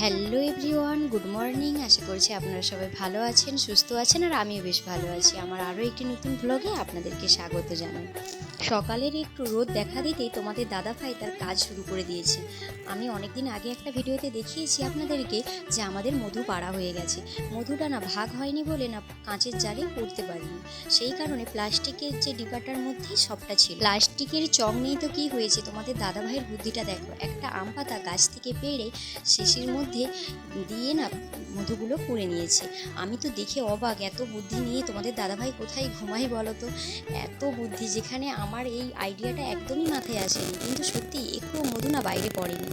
Hello everyone good morning আশা করছি আপনারা সবাই ভালো আছেন, সুস্থ আছেন, আর আমিও বেশ ভালো আছি। আমার আরও একটি নতুন ব্লগে আপনাদেরকে স্বাগত জানাই। সকালের একটু রোদ দেখা দিতেই তোমাদের দাদা ভাই তার কাজ শুরু করে দিয়েছে। আমি অনেকদিন আগে একটা ভিডিওতে দেখিয়েছি আপনাদেরকে যে আমাদের মধু পাড়া হয়ে গেছে। মধুটা না ভাগ হয়নি বলে না কাঁচের জারে পড়তে পারিনি। সেই কারণে প্লাস্টিকের যে ডিবাটার মধ্যে সবটা ছিল। প্লাস্টিকের চং নেই তো কী হয়েছে? তোমাদের দাদা ভাইয়ের বুদ্ধিটা দেখো। একটা আম পাতা গাছ থেকে পেড়ে শেষের মধ্যে দিয়ে না মধুগুলো করে নিয়েছে। আমি তো দেখে অবাক, এত বুদ্ধি নিয়ে তোমাদের দাদাভাই কোথায় ঘুমাই বলো তো? এত বুদ্ধি যেখানে আমার এই আইডিয়াটা একদমই মাথায় আসেনি। কিন্তু সত্যি একটু মধু না বাইরে পড়েনি।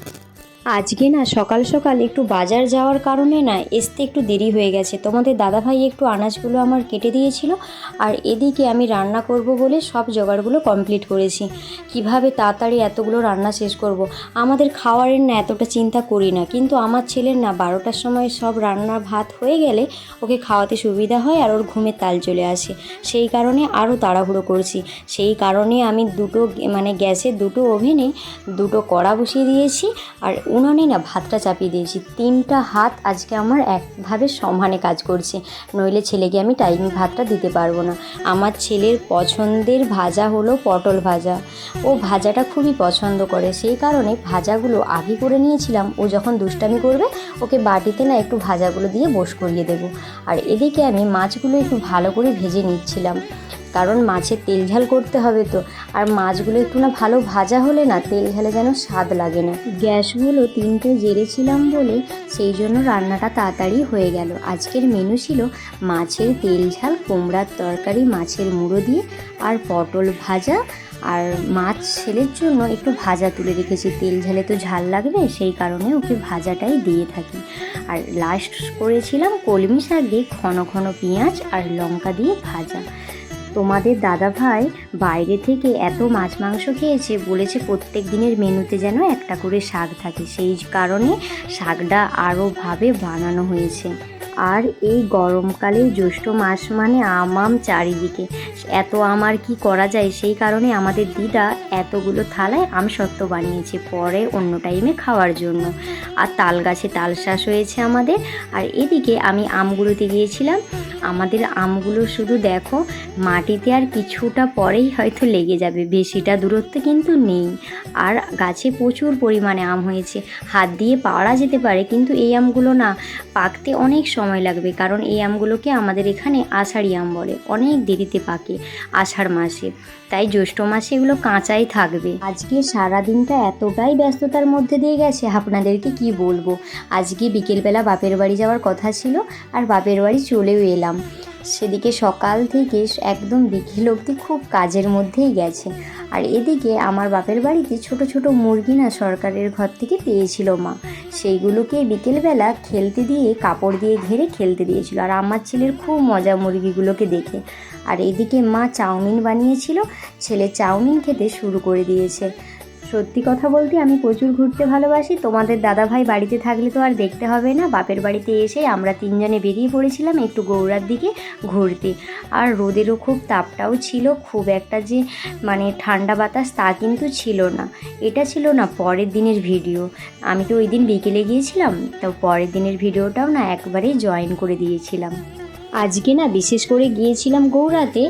আজকে না সকাল সকাল একটু বাজার যাওয়ার কারণে না আসতে একটু দেরি হয়ে গেছে। তোমাদের দাদাভাই একটু আনাজগুলো আমার কেটে দিয়েছিল আর এদিকে আমি রান্না করব বলে সব জোগাড়গুলো কমপ্লিট করেছি। কীভাবে তাড়াতাড়ি এতগুলো রান্না শেষ করব। আমাদের খাওয়ারের না এতটা চিন্তা করি না। কিন্তু আমার ছেলের না বারোটার সময় সব রান্না ভাত হয়ে গেলে ওকে খাওয়াতে সুবিধা হয় আর ওর ঘুমের তাল চলে আসে। সেই কারণে আরও তাড়াহুড়ো করছি। সেই কারণে আমি দুটো মানে গ্যাসের দুটো ওভেনে দুটো কড়া বসিয়ে দিয়েছি আর উনুনে না ভাতটা চাপিয়ে দিয়েছি। তিনটা হাত আজকে আমার একভাবে সমানে কাজ করছে। নইলে ছেলেকে আমি টাইমে ভাতটা দিতে পারব না। আমার ছেলের পছন্দের ভাজা হলো পটল ভাজা। ও ভাজাটা খুবই পছন্দ করে। সেই কারণে ভাজাগুলো আগে করে নিয়েছিলাম। ও যখন দুষ্টামি করবে, ওকে বাটিতে না একটু ভাজাগুলো দিয়ে বস করিয়ে দেবো। আর এদিকে আমি মাছগুলো একটু ভালো করে ভেজে নিচ্ছিলাম। কারণ মাছের তেল ঝাল করতে হবে তো। আর মাছগুলো একটু না ভালো ভাজা হলে না তেল ঝালে যেন স্বাদ লাগে না। গ্যাসগুলো তিনটে জেরেছিলাম বলে সেই জন্য রান্নাটা তাড়াতাড়ি হয়ে গেল। আজকের মেনু ছিল মাছের তেল ঝাল, কুমড়ার তরকারি, মাছের মুড়ো দিয়ে, আর পটল ভাজা। আর মাছ ছেলের জন্য একটু ভাজা তুলে রেখেছি। তেল ঝালে তো ঝাল লাগবে, সেই কারণে ওকে ভাজাটাই দিয়ে থাকি। আর লাস্ট করেছিলাম কলমি শাক দিয়ে ঘন ঘন পেঁয়াজ আর লঙ্কা দিয়ে ভাজা। তোমাদের দাদা ভাই বাইরে থেকে এত মাছ মাংস খেয়েছে, বলেছে প্রত্যেক দিনের মেনুতে যেন একটা করে শাক থাকে। সেই কারণে শাকটা আরোভাবে বানানো হয়েছে। আর এই গরমকালে জ্যৈষ্ঠ মাস মানে আমাম চারিদিকে। এত আমার কি করা যায়? সেই কারণে আমাদের দিদা এতগুলো থালায় আম সত্ত্ব বানিয়েছে, পরে অন্য টাইমে খাওয়ার জন্য। আর তাল গাছে তাল শ্বাস হয়েছে আমাদের। আর এদিকে আমি আমগুলোতে গিয়েছিলাম। আমাদের আমগুলো শুধু দেখো, মাটিতে আর কিছুটা পরেই হয়তো লেগে যাবে। বেশিটা দূরত্ব কিন্তু নেই। আর গাছে প্রচুর পরিমাণে আম হয়েছে। হাত দিয়ে পাড়া যেতে পারে, কিন্তু এই আমগুলো না, পাকতে অনেক সময় লাগবে, কারণ এই আমগুলোকে আমাদের এখানে আষাঢ়ি আম বলে। অনেক দেরিতে পাকে আষাঢ় মাসে। তাই জ্যৈষ্ঠ মাসে এগুলো কাঁচাই থাকবে। আজকে সারা দিনটা এতটাই ব্যস্ততার মধ্যে দিয়ে গেছে, আপনাদেরকে কি বলব? আজকে বিকেলবেলা বাপের বাড়ি যাওয়ার কথা ছিল, আর বাপের বাড়ি চলেও এলাম। সেদিকে সকাল থেকে একদম বিকেল অবধি খুব কাজের মধ্যেই গেছে। আর এদিকে আমার বাপের বাড়িতে ছোট ছোট মুরগি না সরকারের ঘর থেকে পেয়েছিল মা। সেইগুলোকে বিকেলবেলা খেলতে দিয়ে, কাপড় দিয়ে ঘেরে খেলতে দিয়েছিল। আর আমার ছেলের খুব মজা মুরগিগুলোকে দেখে। আর এদিকে মা চাউমিন বানিয়েছিল। ছেলে চাউমিন খেতে শুরু করে দিয়েছে। সত্যি কথা বলতে আমি প্রচুর ঘুরতে ভালোবাসি। তোমাদের দাদা ভাই বাড়িতে থাকলে তো আর দেখতে হবে না। বাপের বাড়িতে এসে আমরা তিনজনে বেরিয়ে পড়েছিলাম একটু গৌড়ার দিকে ঘুরতে। আর রোদেরও খুব তাপটাও ছিল, খুব একটা যে মানে ঠান্ডা বাতাস তা কিন্তু ছিল না। এটা ছিল না পরের দিনের ভিডিও। আমি তো ওই দিন বিকেলে গিয়েছিলাম, তো পরের দিনের ভিডিওটাও না একবারেই জয়েন করে দিয়েছিলাম। আজকে না বিশেষ করে গিয়েছিলাম গৌড়াতে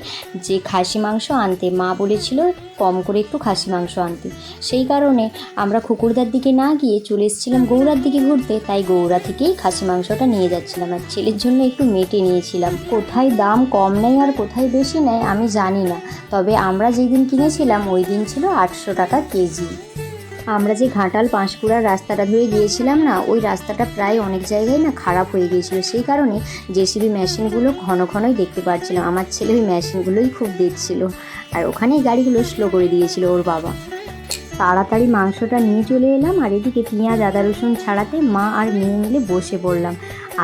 যে খাসি মাংস আনতে। মা বলেছিল কম করে একটু খাসি মাংস আনতে। সেই কারণে আমরা খুকুরদার দিকে না গিয়ে চলে এসেছিলাম গৌড়ার দিকে ঘুরতে, তাই গৌড়া থেকেই খাসি মাংসটা নিয়ে যাচ্ছিলাম আর ছেলের জন্য একটু মেটে নিয়েছিলাম। কোথায় দাম কম নেয় আর কোথায় বেশি নেয় আমি জানি না, তবে আমরা যেই দিন কিনেছিলাম ওই দিন ছিল আটশো টাকা কেজি। আমরা যে ঘাটাল পাঁশকুড়ার রাস্তাটা ধরে গিয়েছিলাম না, ওই রাস্তাটা প্রায় অনেক জায়গায় না খারাপ হয়ে গিয়েছিল। সেই কারণে জেসিবি মেশিনগুলো ঘন ঘনই দেখতে পাচ্ছিলাম আমার ছেলে ওই মেশিনগুলোই খুব দেখছিল। আর ওখানেই গাড়িগুলো স্লো করে দিয়েছিল ওর বাবা। তাড়াতাড়ি মাংসটা নিয়ে চলে এলাম আর এদিকে পেঁয়াজ, আদা, রসুন ছাড়াতে মা আর মেয়ে মিলে বসে পড়লাম।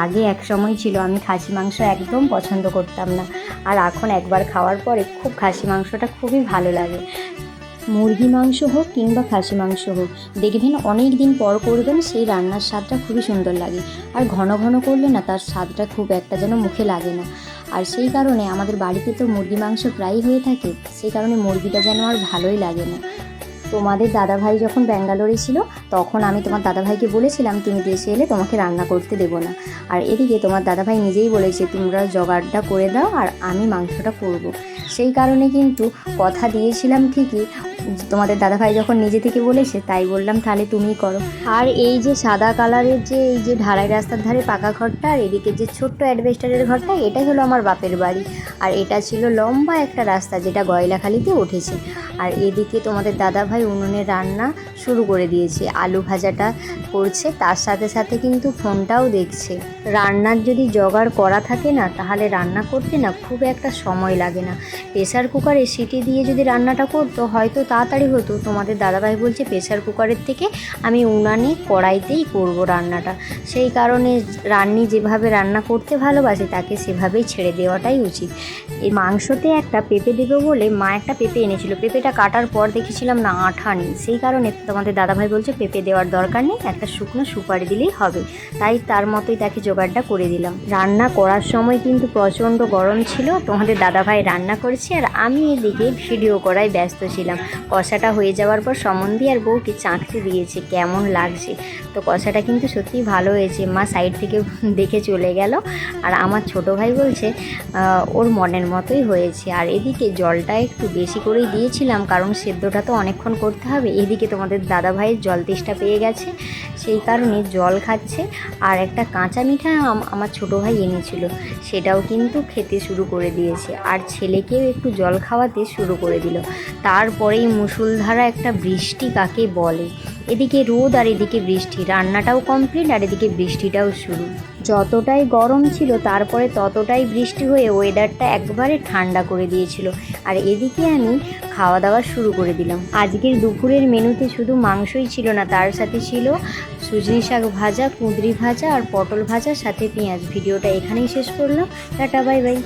আগে এক সময় ছিল, আমি খাসি মাংস একদম পছন্দ করতাম না। আর এখন একবার খাওয়ার পরে খুব খাসি মাংসটা খুবই ভালো লাগে। মুরগি মাংস হোক কিংবা খাসি মাংস হোক, দেখবেন অনেক দিন পর করবেন সেই রান্নার স্বাদটা খুবই সুন্দর লাগে। আর ঘন ঘন করলে না, তার স্বাদটা খুব একটা যেন মুখে লাগে না। আর সেই কারণে আমাদের বাড়িতে তো মুরগি মাংস প্রায়ই হয়ে থাকে, সেই কারণে মুরগিটা যেন আর ভালোই লাগে না। তোমাদের দাদাভাই যখন ব্যাঙ্গালোরে ছিল, তখন আমি তোমার দাদাভাইকে বলেছিলাম, তুমি দেশে এলে তোমাকে রান্না করতে দেবো না। আর এদিকে তোমার দাদাভাই নিজেই বলেছে, তোমরা জোগাড়টা করে দাও আর আমি মাংসটা করব। সেই কারণে কিন্তু কথা দিয়েছিলাম ঠিকই তোমাদের দাদাভাই যখন নিজে থেকে বলেছে, তাই বললাম, তাহলে তুমিই করো। আর এই যে সাদা কালারের যে, এই যে ঢালাই রাস্তার ধারে পাকা ঘরটা, আর এদিকে যে ছোট্ট অ্যাডভেস্টারের ঘরটা এটাই হলো আমার বাপের বাড়ি। আর এটা ছিল লম্বা একটা রাস্তা, যেটা গয়লাখালিতে উঠেছে। আর এদিকে তোমাদের দাদাভাই উনুনে রান্না শুরু করে দিয়েছে। আলু ভাজাটা করছে, তার সাথে সাথে কিন্তু ফোনটাও দেখছে। রান্নার যদি জোগাড় করা থাকে না, তাহলে রান্না করতে না খুব একটা সময় লাগে না। প্রেসার কুকারে সিটি দিয়ে যদি রান্নাটা করতো, হয়তো তাড়াতাড়ি হতো। তোমাদের দাদাভাই বলছে, প্রেসার কুকারের থেকে আমি উনানে কড়াইতেই করব রান্নাটা। সেই কারণে রান্নি যেভাবে রান্না করতে ভালোবাসে, তাকে সেভাবেই ছেড়ে দেওয়াটাই উচিত। এই মাংসতে একটা পেঁপে দেবে বলে মা একটা পেঁপে এনেছিল। পেঁপেটা কাটার পর দেখেছিলাম না, আঠা নেই। সেই কারণে তোমাদের দাদাভাই বলছে, পেঁপে দেওয়ার দরকার নেই, একটা শুকনো সুপারি দিলেই হবে। তাই তার মতোই তাকে জোগাড়টা করে দিলাম। রান্না করার সময় কিন্তু প্রচণ্ড গরম ছিল। তোমাদের দাদাভাই রান্না করেছে আর আমি এদিকে ভিডিও করায় ব্যস্ত ছিলাম। কষাটা হয়ে যাওয়ার পর সম্বন্ধী আর বউকে চাঁকতে দিয়েছে, কেমন লাগছে? তো কষাটা কিন্তু সত্যিই ভালো হয়েছে। মা সাইড থেকে দেখে চলে গেল আর আমার ছোট ভাই বলছে ওর মনের মতোই হয়েছে। আর এদিকে জলটা একটু বেশি করেই দিয়েছিলাম, কারণ সেদ্ধটা তো অনেকক্ষণ করতে হবে। এদিকে তোমাদের দাদা ভাইয়ের জল তেষ্টা পেয়ে গেছে। সেই কারণে জল খাচ্ছে আর একটা কাঁচা মিঠা আম- আমার ছোটো ভাই এনেছিল। সেটাও কিন্তু খেতে শুরু করে দিয়েছে আর ছেলেকেও একটু জল খাওয়াতে শুরু করে দিল। তারপরেই মুসুলধারা একটা বৃষ্টি কাকে বলে? এদিকে রোদ আর এদিকে বৃষ্টি। রান্নাটাও কমপ্লিট আর এদিকে বৃষ্টিটাও শুরু। যতটাই গরম ছিল, তারপরে ততটাই বৃষ্টি হয়ে ওয়েদারটা একবারে ঠান্ডা করে দিয়েছিল। আর এদিকে আমি খাওয়া দাওয়া শুরু করে দিলাম। আজকের দুপুরের মেনুতে শুধু মাংসই ছিল না, তার সাথে ছিল সুজনি শাক ভাজা, কুঁদরি ভাজা আর পটল ভাজা, সাথে পেঁয়াজ। ভিডিওটা এখানেই শেষ করলাম। Tata bye bye